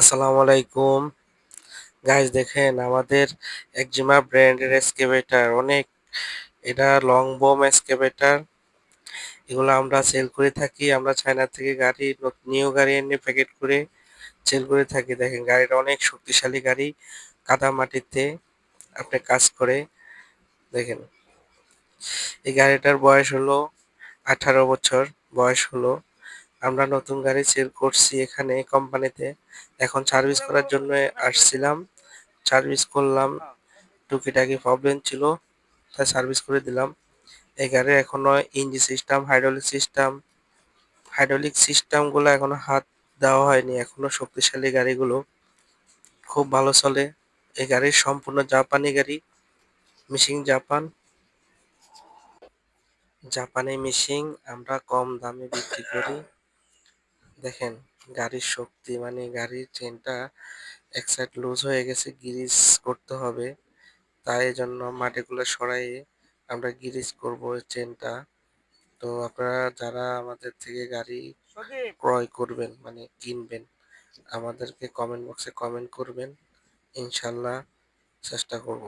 আসসালামু আলাইকুম। গাইস দেখেন আমাদের একজিমা ব্র্যান্ডের এক্সকেভেটার, অনেক এটা লং বোম এক্সকেভেটার। এগুলো আমরা সেল করে থাকি, আমরা চায়না থেকে গাড়ি নিউ গাড়ি এনে প্যাকেট করে সেল করে থাকি। দেখেন গাড়িটা অনেক শক্তিশালী গাড়ি, কাদা মাটিতে আপনি কাজ করে। দেখেন, এই গাড়িটার বয়স হলো আঠারো বছর, বয়স হলো আমরা নতুন গাড়ি সেল করছি এখানে কোম্পানিতে। এখন সার্ভিস করার জন্য আসছিলাম। সার্ভিস করলাম। টুকিটাকি প্রবলেম ছিল, তাই সার্ভিস করে দিলাম। এই গাড়ির এখনও ইঞ্জি সিস্টেম হাইড্রোলিক সিস্টেম হাইড্রোলিক সিস্টেমগুলো এখনও হাত দেওয়া হয়নি। এখনও শক্তিশালী গাড়িগুলো। খুব ভালো চলে। এই গাড়ির সম্পূর্ণ জাপানি গাড়ি মিশিং জাপান জাপানি মিশিং আমরা কম দামে বিক্রি করি। দেখেন গাড়ির শক্তি মানে গাড়ির চেনটা এক সাইড লুজ হয়ে গেছে গিরিজ করতে হবে। তাই জন্য মাটিগুলো সরাইয়ে আমরা গিরিজ করব চেনটা তো আপনারা যারা আমাদের থেকে গাড়ি ক্রয় করবেন মানে কিনবেন আমাদেরকে কমেন্ট বক্সে কমেন্ট করবেন। ইনশাল্লাহ চেষ্টা করব।